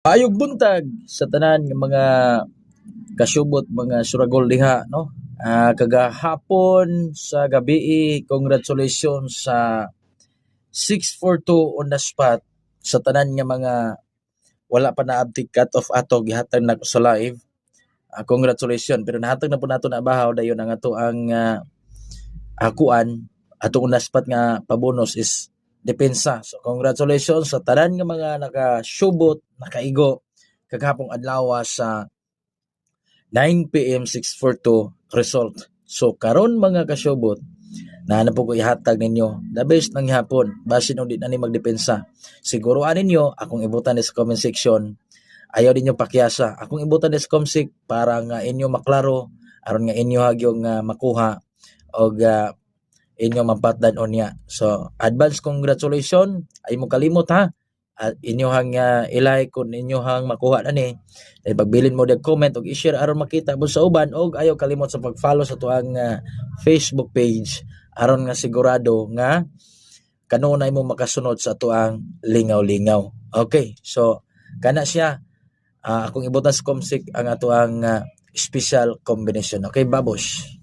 Ayog buntag sa tanan nga mga kasubot mga suragol diha no. Ah kagahapon sa gabi congratulations sa 642 on the spot sa tanan nga mga wala pa naabtik cut off ato gihatag na sa live. Ah, congratulations pero nahatag na po nato na bahaw dayon ang ato ang uh, akuan atong on the spot nga pabonus is depensa. So congratulations. Sa tanan nga mga nakasubot, nakaigo. Kagahapong adlaw sa 9 PM 642 result. So karon mga kasubot na na po ko ihatag ninyo. The best ng hapon. Basin og di na ni magdepensa. Siguruan ninyo akong ibutan sa comment section. Ayaw ninyo pakyasa. Akong ibutan sa comsec para nga inyo maklaro. Aron nga inyo hagyong uh, makuha. Og uh, inyo mapatdan niya so advance congratulations. Ay mo kalimot ha? At inyohang uh, ilike kung inyohang makuha na ni. Eh, pagbilin mo dag comment og i-share aron makita mo sa uban og ayaw kalimot sa pag-follow sa tuang uh, Facebook page. Aron nga sigurado nga kanunay mo makasunod sa tuang lingaw-lingaw. Okay so kana siya. Uh, akong ibutan sa comsec ang atuang uh, special combination. Okay babos